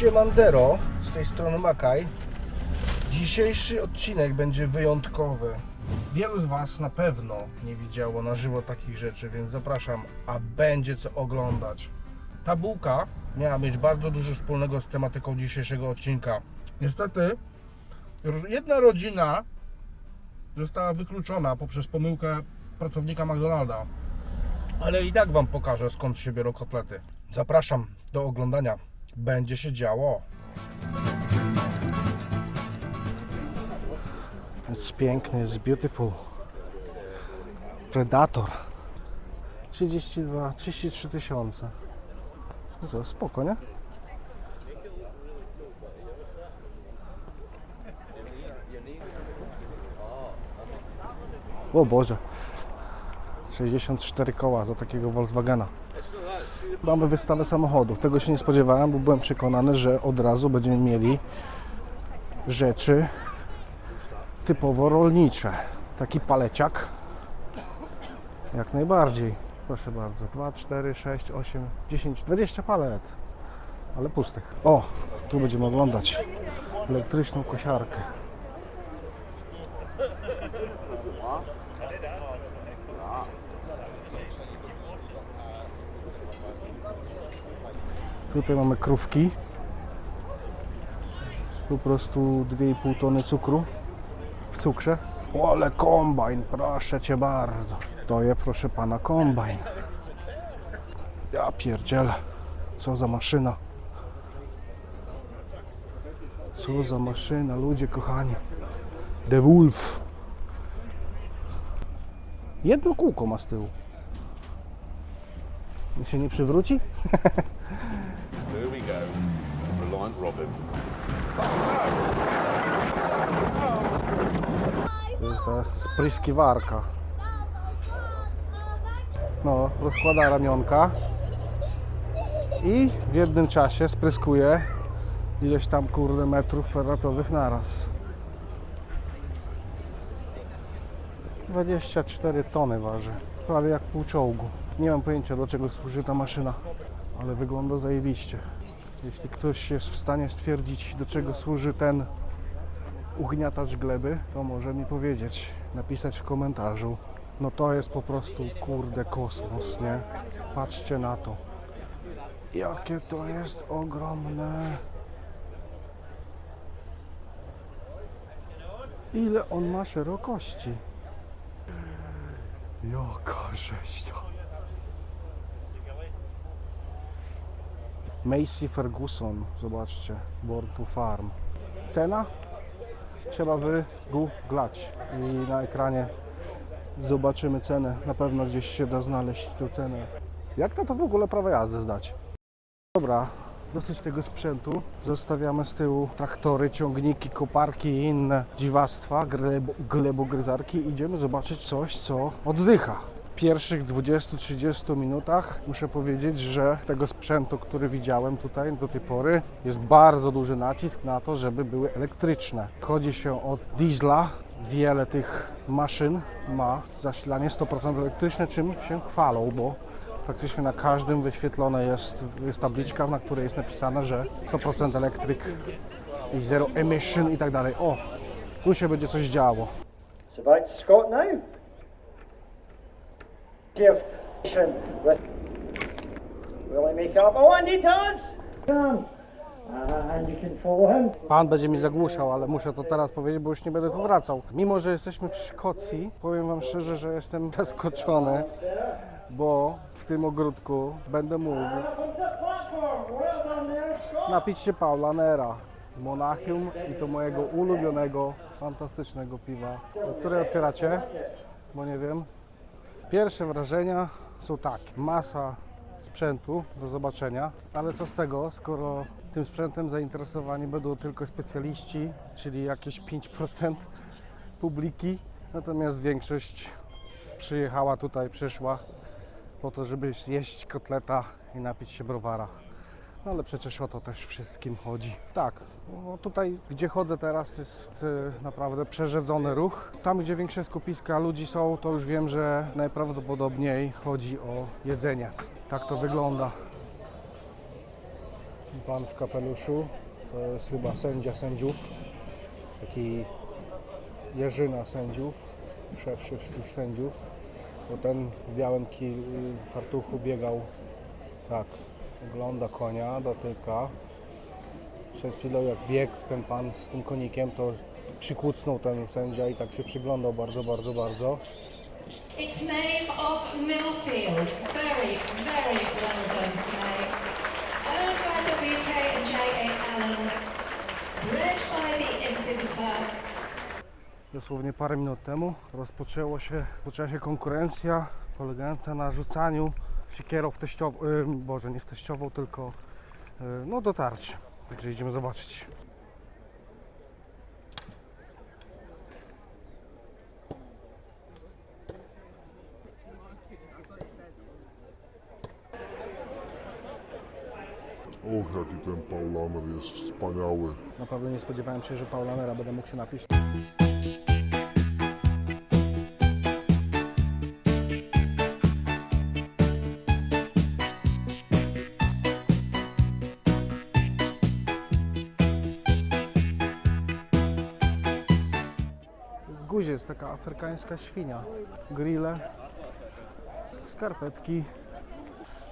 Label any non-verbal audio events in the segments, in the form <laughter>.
Siemandero, z tej strony Makaj. Dzisiejszy odcinek będzie wyjątkowy. Wielu z Was na pewno nie widziało na żywo takich rzeczy, więc zapraszam, a będzie co oglądać. Ta bułka miała mieć bardzo dużo wspólnego z tematyką dzisiejszego odcinka. Niestety, jedna rodzina została wykluczona poprzez pomyłkę pracownika McDonalda. Ale i tak Wam pokażę skąd się biorą kotlety. Zapraszam do oglądania. Będzie się działo. Jest piękny, jest beautiful. Predator. 32, 33 tysiące. No spoko, nie? O Boże. 64 koła za takiego Volkswagena. Mamy wystawę samochodów. Tego się nie spodziewałem, bo byłem przekonany, że od razu będziemy mieli rzeczy typowo rolnicze. Taki paleciak. Jak najbardziej. Proszę bardzo. 2, 4, 6, 8, 10, 20 palet. Ale pustych. O, tu będziemy oglądać elektryczną kosiarkę. Tutaj mamy krówki. Po prostu 2,5 tony cukru w cukrze. O, ale kombajn, proszę Cię bardzo. To je, proszę Pana, kombajn. Ja pierdzielę. Co za maszyna. Co za maszyna, ludzie kochani. The Wolf. Jedno kółko ma z tyłu. Się nie przywróci? <laughs> Robin. To jest ta spryskiwarka. No, rozkłada ramionka i w jednym czasie spryskuje ileś tam kurde metrów kwadratowych naraz. 24 tony waży, prawie jak pół czołgu. Nie mam pojęcia do czego służy ta maszyna, ale wygląda zajebiście. Jeśli ktoś jest w stanie stwierdzić do czego służy ten ugniatacz gleby, to może mi powiedzieć, napisać w komentarzu. No to jest po prostu kurde kosmos, nie? Patrzcie na to. Jakie to jest ogromne. Ile on ma szerokości? Jaka rzeźnia. Macy Ferguson, zobaczcie, Born to Farm. Cena? trzeba wygooglać i na ekranie zobaczymy cenę. Na pewno gdzieś się da znaleźć tę cenę. Jak na to w ogóle prawo jazdy zdać? Dobra, dosyć tego sprzętu. Zostawiamy z tyłu traktory, ciągniki, koparki i inne dziwactwa, glebo, glebogryzarki. Idziemy zobaczyć coś, co oddycha. Pierwszych 20-30 minutach muszę powiedzieć, że tego sprzętu, który widziałem tutaj do tej pory, jest bardzo duży nacisk na to, żeby były elektryczne. Chodzi się o diesla. Wiele tych maszyn ma zasilanie 100% elektryczne, czym się chwalą, bo praktycznie na każdym wyświetlone jest, jest tabliczka, na której jest napisane, że 100% elektryk i zero emission i tak dalej. O, tu się będzie coś działo. It's with will he make up? Oh, and he does. Come. And you can follow him. Pan będzie mi zagłuszał, ale muszę to teraz powiedzieć, bo już nie będę tu wracał. Mimo, że jesteśmy w Szkocji, powiem Wam szczerze, że jestem <laughs> zaskoczony, bo w tym ogródku będę mógł napić się Paula Nera z Monachium i to mojego ulubionego, fantastycznego piwa, które otwieracie, bo nie wiem. Pierwsze wrażenia są takie. Masa sprzętu do zobaczenia, ale co z tego, skoro tym sprzętem zainteresowani będą tylko specjaliści, czyli jakieś 5% publiki, natomiast większość przyjechała tutaj, przyszła po to, żeby zjeść kotleta i napić się browara. No ale przecież o to też wszystkim chodzi. Tak, no tutaj gdzie chodzę teraz jest e, naprawdę przerzedzony ruch. Tam gdzie większe skupiska ludzi są, to już wiem, że najprawdopodobniej chodzi o jedzenie. Tak to wygląda. Pan w kapeluszu to jest chyba sędzia sędziów, taki jeżyna sędziów, szef wszystkich sędziów. Bo ten w białym fartuchu biegał tak, ogląda konia, dotyka. Przed chwilą jak biegł ten pan z tym konikiem, to przykucnął ten sędzia i tak się przyglądał bardzo, bardzo, bardzo. It's Nave of Millfield. Very, very well done tonight. Owned by WK and J.A. Allen. Bred by the exhibitor. Dosłownie parę minut temu rozpoczęło się, rozpoczęła się konkurencja polegająca na rzucaniu siekierą w teściową, y, boże nie w teściową, tylko y, no dotarć. Także idziemy zobaczyć. Och, jaki ten Paulaner jest wspaniały. Naprawdę nie spodziewałem się, że Paulanera będę mógł się napić. Jest taka afrykańska świnia. Grille, skarpetki.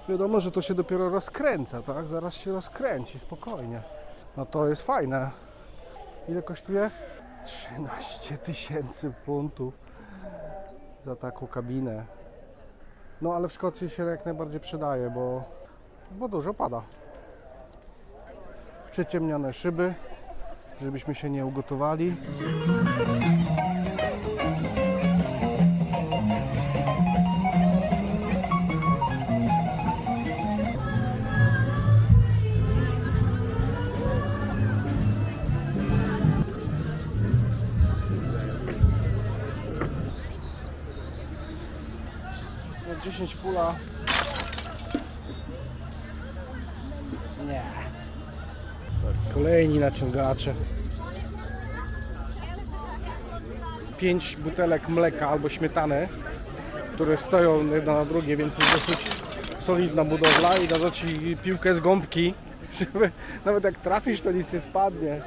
Wiadomo, że to się dopiero rozkręca, tak? Zaraz się rozkręci, spokojnie. No to jest fajne. Ile kosztuje? 13 tysięcy funtów za taką kabinę. No ale w Szkocji się jak najbardziej przydaje, bo, bo dużo pada. Przyciemnione szyby, żebyśmy się nie ugotowali. 10 pula. Nie. Kolejni naciągacze. 5 butelek mleka albo śmietany, które stoją jedno na drugie, więc jest dosyć solidna budowla i dadzą ci piłkę z gąbki, <laughs> żeby nawet jak trafisz to nic nie spadnie.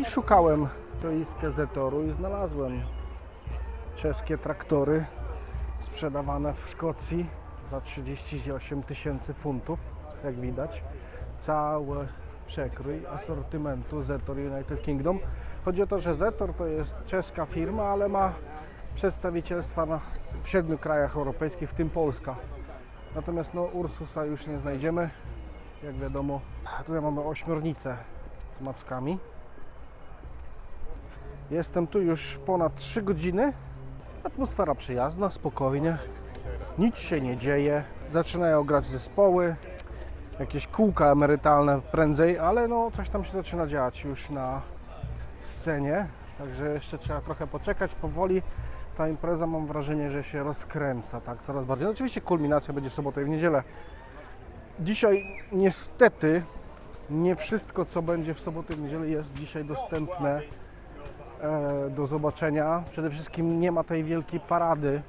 I szukałem stoiska Zetoru i znalazłem czeskie traktory sprzedawane w Szkocji za 38 tysięcy funtów, jak widać. Cały przekrój asortymentu Zetor United Kingdom. Chodzi o to, że Zetor to jest czeska firma, ale ma przedstawicielstwa w siedmiu krajach europejskich, w tym Polska. Natomiast no, Ursusa już nie znajdziemy. Jak wiadomo, tutaj mamy ośmiornicę z mackami. Jestem tu już ponad 3 godziny. Atmosfera przyjazna, spokojnie. Nic się nie dzieje. Zaczynają grać zespoły. Jakieś kółka emerytalne prędzej, ale no coś tam się zaczyna dziać już na scenie. Także jeszcze trzeba trochę poczekać. Powoli ta impreza mam wrażenie, że się rozkręca tak coraz bardziej. No, oczywiście kulminacja będzie w sobotę i w niedzielę. Dzisiaj niestety nie wszystko co będzie w sobotę i w niedzielę jest dzisiaj dostępne do zobaczenia. Przede wszystkim nie ma tej wielkiej parady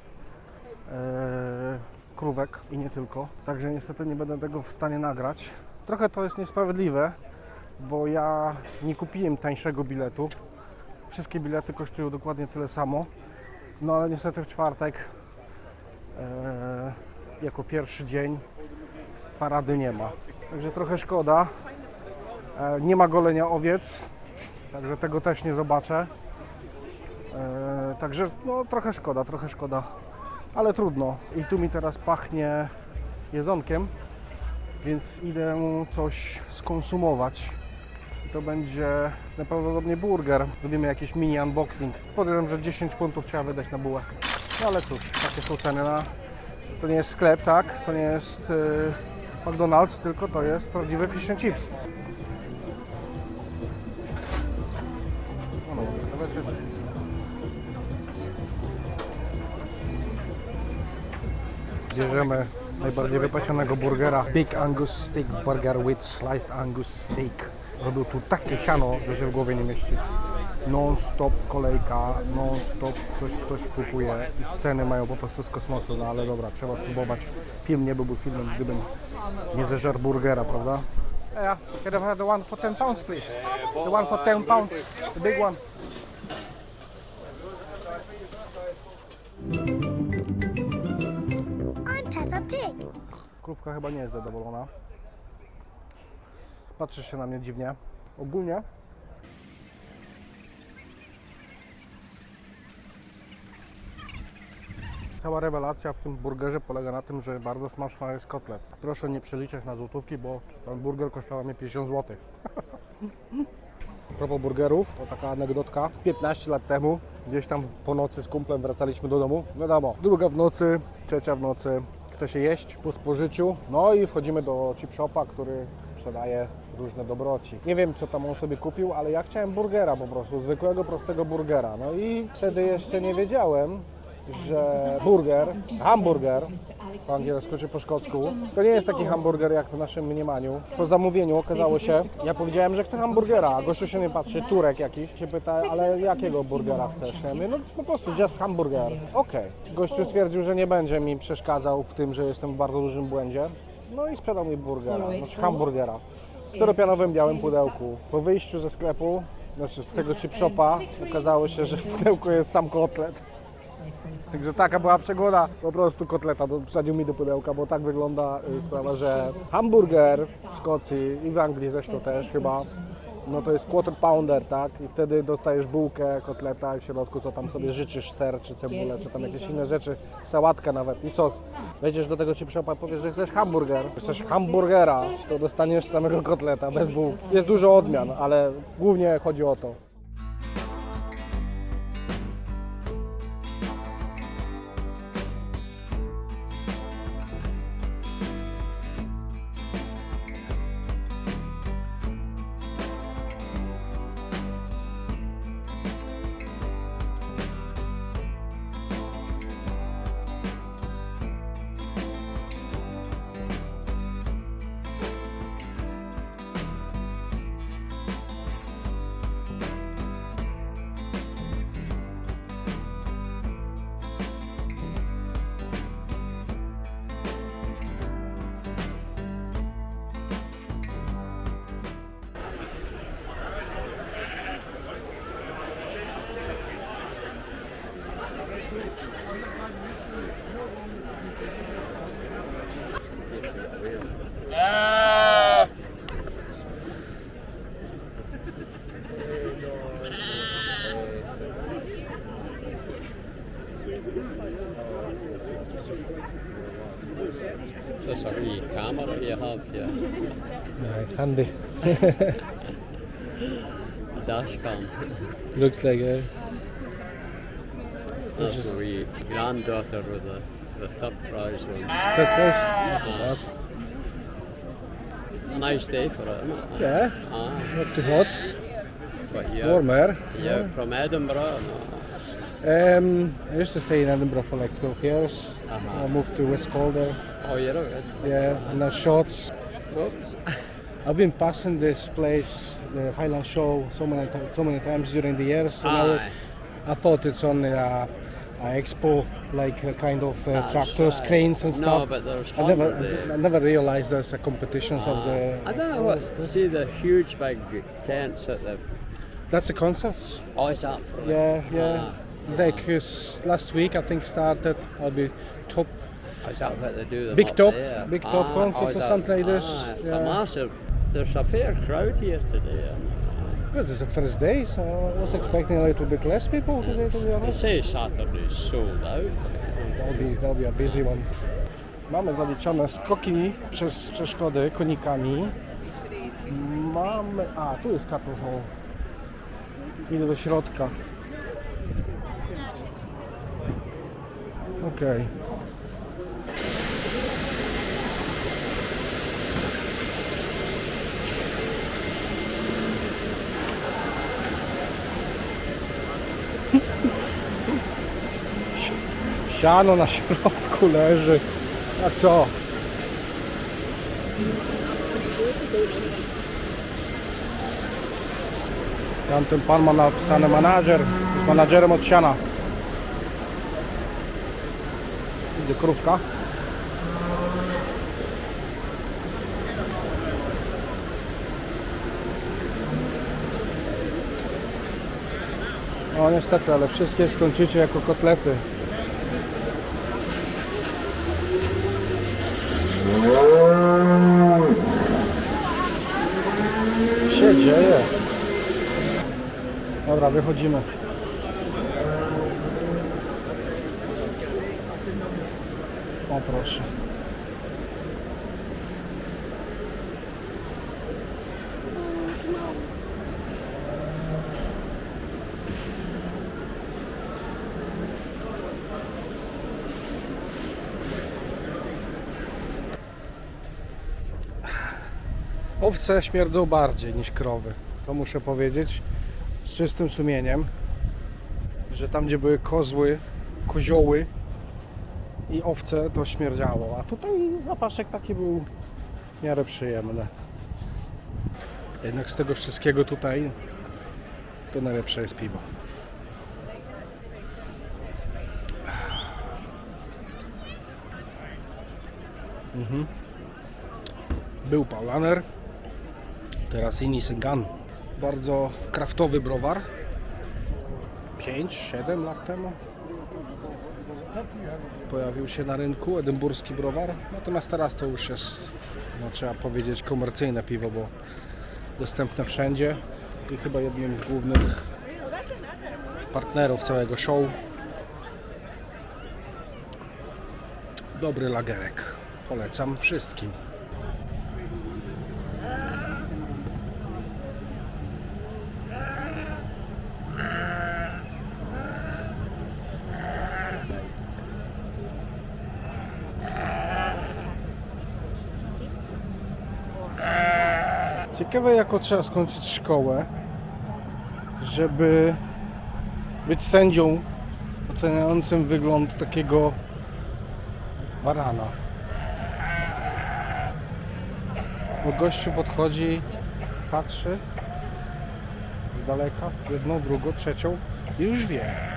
e, krówek i nie tylko. Także niestety nie będę tego w stanie nagrać. Trochę to jest niesprawiedliwe, bo ja nie kupiłem tańszego biletu. Wszystkie bilety kosztują dokładnie tyle samo. No ale niestety w czwartek, e, jako pierwszy dzień, parady nie ma. Także trochę szkoda. E, nie ma golenia owiec, także tego też nie zobaczę. E, także no trochę szkoda, trochę szkoda, ale trudno. I tu mi teraz pachnie jedzonkiem, więc idę coś skonsumować. To będzie najprawdopodobniej burger. Zrobimy jakiś mini unboxing. Podejrzewam, że 10 funtów trzeba wydać na bułę. No ale cóż, takie są ceny na... To nie jest sklep, tak? To nie jest y, McDonald's, tylko to jest prawdziwy fish and chips. Bierzemy najbardziej wypasionego burgera. Big Angus Steak Burger with Sliced Angus Steak. Robił tu takie siano, że się w głowie nie mieści. Non-stop kolejka, non-stop ktoś, ktoś kupuje. I Ceny mają po prostu z kosmosu, no ale dobra, trzeba spróbować. Film nie byłby filmem, gdybym nie zeżarł burgera, prawda? Yeah, could have had the one for 10 pounds, please. The one for 10 pounds, the big one. Krówka chyba nie jest zadowolona. Patrzy się na mnie dziwnie. Ogólnie Cała rewelacja w tym burgerze polega na tym, że bardzo smaczny jest kotlet. Proszę nie przeliczać na złotówki, bo ten burger kosztował mnie 50 zł. A propos burgerów, to taka anegdotka. 15 lat temu, gdzieś tam po nocy z kumplem wracaliśmy do domu. Wiadomo, druga w nocy, trzecia w nocy, chce się jeść po spożyciu. No i wchodzimy do chip shopa, który sprzedaje różne dobroci. Nie wiem, co tam on sobie kupił, ale ja chciałem burgera po prostu, zwykłego, prostego burgera. No i wtedy jeszcze nie wiedziałem, że burger, hamburger, po angielsku czy po szkocku, to nie jest taki hamburger jak w naszym mniemaniu. Po zamówieniu okazało się, ja powiedziałem, że chcę hamburgera, a gościu się nie patrzy, Turek jakiś, się pyta, ale jakiego burgera chcesz? Ja mówię, no po prostu just hamburger. Okej. Gościu stwierdził, że nie będzie mi przeszkadzał w tym, że jestem w bardzo dużym błędzie. No i sprzedał mi burgera, znaczy hamburgera. W styropianowym białym pudełku. Po wyjściu ze sklepu, znaczy z tego chip shopa, okazało się, że w pudełku jest sam kotlet. Także taka była przygoda. Po prostu kotleta wsadził mi do pudełka, bo tak wygląda y, sprawa, że hamburger w Szkocji i w Anglii zresztą też chyba, no to jest quarter pounder, tak? I wtedy dostajesz bułkę, kotleta i w środku co tam sobie życzysz, ser czy cebulę, czy tam jakieś inne rzeczy, sałatkę nawet i sos. Wejdziesz do tego chip shopa i powiesz, że chcesz hamburger, chcesz hamburgera, to dostaniesz samego kotleta bez bułki. Jest dużo odmian, ale głównie chodzi o to. Sorry kamera jeg har her. Handy. <laughs> Dashcam. Looks like a That's my granddaughter with the, the third prize one. That A nice day for it, isn't it? Yeah, Ah, not too hot, but you're, warmer. you're from Edinburgh? No. Um, I used to stay in Edinburgh for like 12 years. Uh-huh. I moved to West Calder. Oh, you're out. Yeah, and now Shorts. Oops. <laughs> I've been passing this place, the Highland Show, so many so many times during the years. And I, Aye. I thought it's only a, a expo, like a kind of uh, tractors, right. cranes and No, stuff. but there's I never, there. I never realized there's a competitions of the. I don't know what. See the huge big tents that they've That's a concert. Oh, that? for- Yeah, yeah. Ah. Like last week, I think started. I'll be top. They Big top- there? big top Ah, concert oh, or something like this, Ah, it's yeah. a massive. There's a fair crowd here today. Well, it's the first day, so I was expecting a little bit less people today, to be They honest. say Saturday's sold out. That'll be, that'll be a busy one. Mamy zaliczone skoki przez przeszkody konikami. Mamy... A, tu jest cattle hall. Idę do środka. Okej. Siano na środku leży. A co? Tam ten pan ma napisane manager. Jest menadżerem od siana. Idzie krówka. No niestety, ale wszystkie skończycie jako kotlety. się dzieje? Dobra, wychodzimy. O proszę. Owce śmierdzą bardziej niż krowy. To muszę powiedzieć z czystym sumieniem, że tam gdzie były kozły, kozioły i owce to śmierdziało, a tutaj zapaszek taki był w miarę przyjemny. Jednak z tego wszystkiego tutaj to najlepsze jest piwo. Mhm. Był Paulaner, teraz Inisygan. Bardzo kraftowy browar. 5-7 lat temu pojawił się na rynku edynburski browar. Natomiast teraz to już jest, no, trzeba powiedzieć, komercyjne piwo, bo dostępne wszędzie i chyba jednym z głównych partnerów całego show. Dobry lagerek. Polecam wszystkim. Ciekawe jako trzeba skończyć szkołę, żeby być sędzią oceniającym wygląd takiego barana. Bo gościu podchodzi, patrzy z daleka, jedną, drugą, trzecią i już wie.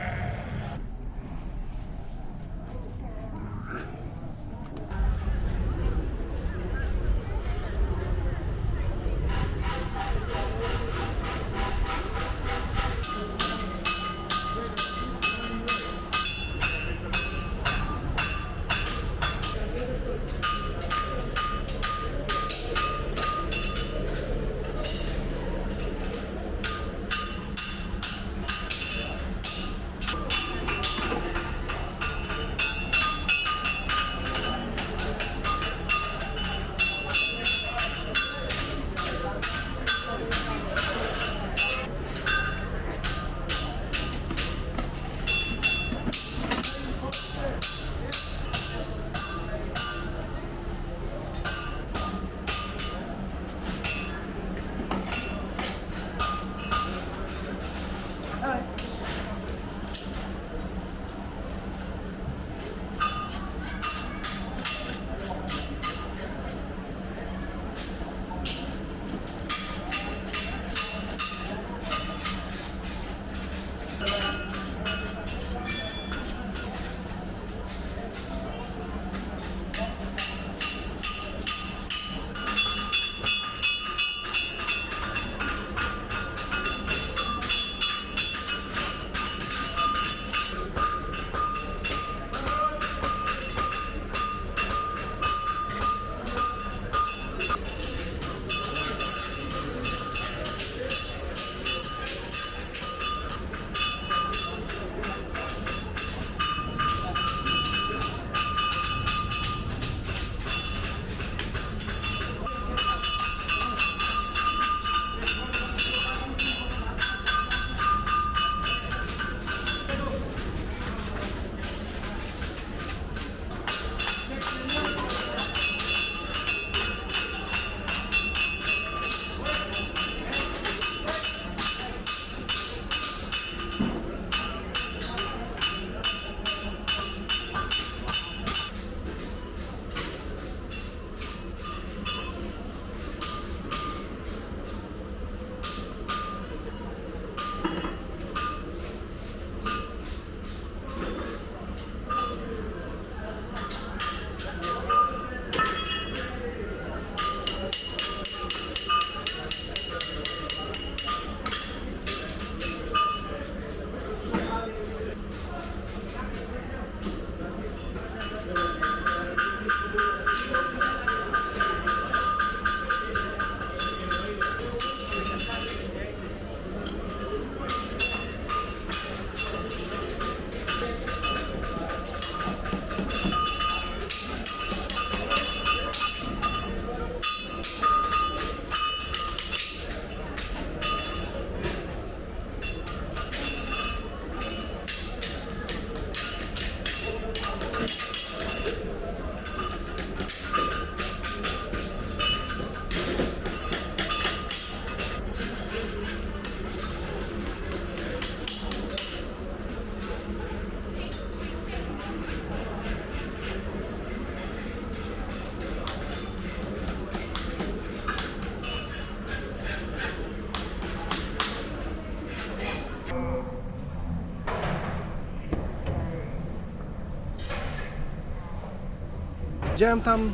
Widziałem tam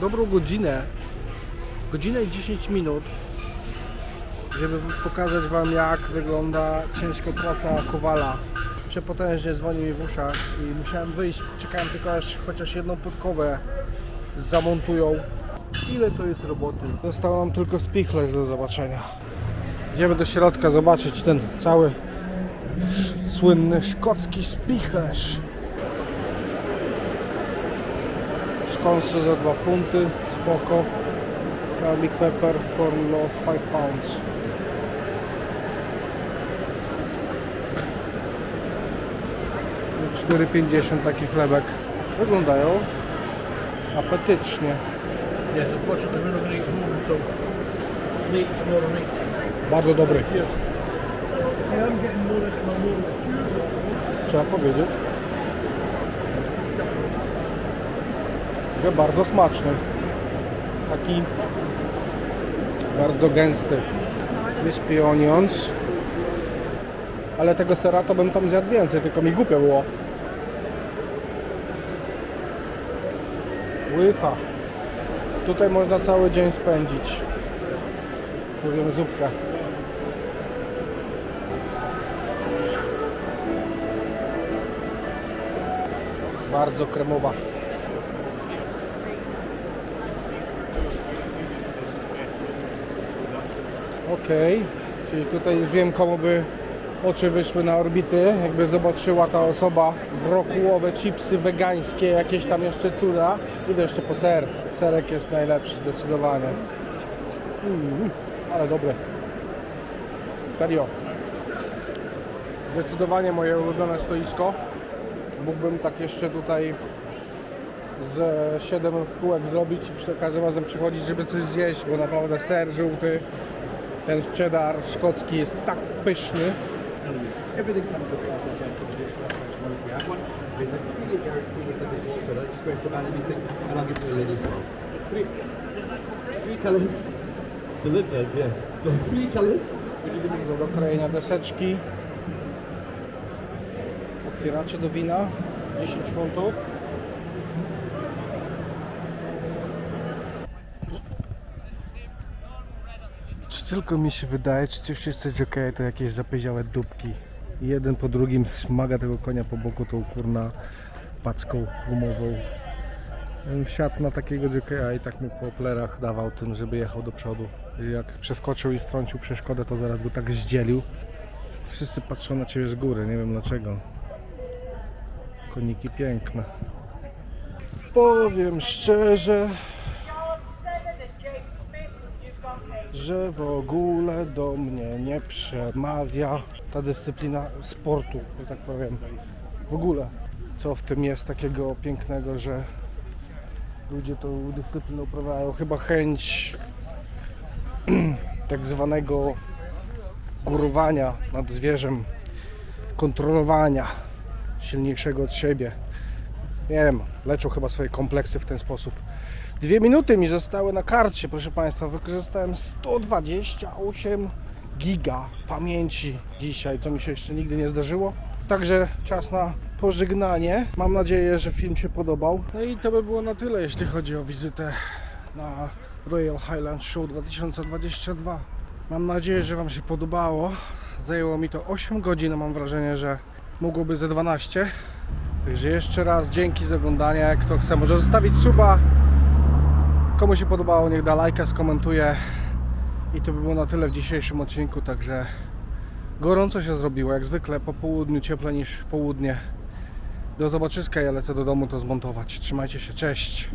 dobrą godzinę, godzinę i 10 minut, żeby pokazać Wam jak wygląda ciężka praca kowala. Przepotężnie dzwoni mi w uszach i musiałem wyjść, czekałem tylko aż chociaż jedną podkowę zamontują. Ile to jest roboty? Zostało nam tylko spichlerz do zobaczenia. Idziemy do środka zobaczyć ten cały słynny szkocki spichlerz. Skąsy za 2 funty, spoko. Garlic pepper, corn loaf 5 pounds. I 4,50 taki chlebek. Wyglądają apetycznie. Yes, unfortunately we're not going to eat home until late tomorrow night. Bardzo dobry. Cheers. I am bardzo smaczny. Taki bardzo gęsty. Crispy onions. Ale tego sera to bym tam zjadł więcej, tylko mi głupio było. Łycha. Tutaj można cały dzień spędzić. Mówimy zupkę. Bardzo kremowa. Okej, czyli tutaj już wiem komu by oczy wyszły na orbity, jakby zobaczyła ta osoba brokułowe chipsy wegańskie, jakieś tam jeszcze cuda. Idę jeszcze po ser. Serek jest najlepszy zdecydowanie. Mm, ale dobre. Serio. Zdecydowanie moje ulubione stoisko. Mógłbym tak jeszcze tutaj z 7 kółek zrobić i przy każdym razem przychodzić, żeby coś zjeść, bo naprawdę ser żółty, ten cheddar szkocki jest tak pyszny. Everything comes with yeah. Do dokrojenia deseczki. Otwieracie do wina 10 funtów. Tylko mi się wydaje, czy ci wszyscy jokeje to jakieś zapyziałe dupki? Jeden po drugim smaga tego konia po boku tą kurna packą gumową. Wsiadł na takiego jokeja i tak mu po plerach dawał tym, żeby jechał do przodu. Jak przeskoczył i strącił przeszkodę, to zaraz go tak zdzielił. Wszyscy patrzą na ciebie z góry, nie wiem dlaczego. Koniki piękne. Powiem szczerze, że w ogóle do mnie nie przemawia ta dyscyplina sportu, że tak powiem. W ogóle. Co w tym jest takiego pięknego, że ludzie tą dyscyplinę uprawiają? Chyba chęć <clears throat> tak zwanego górowania nad zwierzem, kontrolowania silniejszego od siebie. Nie wiem, leczą chyba swoje kompleksy w ten sposób. Dwie minuty mi zostały na karcie, proszę Państwa. Wykorzystałem 128 giga pamięci dzisiaj, co mi się jeszcze nigdy nie zdarzyło. Także czas na pożegnanie. Mam nadzieję, że film się podobał. No i to by było na tyle, jeśli chodzi o wizytę na Royal Highland Show 2022. Mam nadzieję, że Wam się podobało. Zajęło mi to 8 godzin, a mam wrażenie, że mogłoby ze 12. Także jeszcze raz dzięki za oglądanie. Kto chce, może zostawić suba. Komu się podobało, niech da lajka, skomentuje. I to by było na tyle w dzisiejszym odcinku. Także gorąco się zrobiło, jak zwykle po południu, cieplej niż w południe. Do zobaczyska, ja lecę do domu to zmontować. Trzymajcie się, cześć.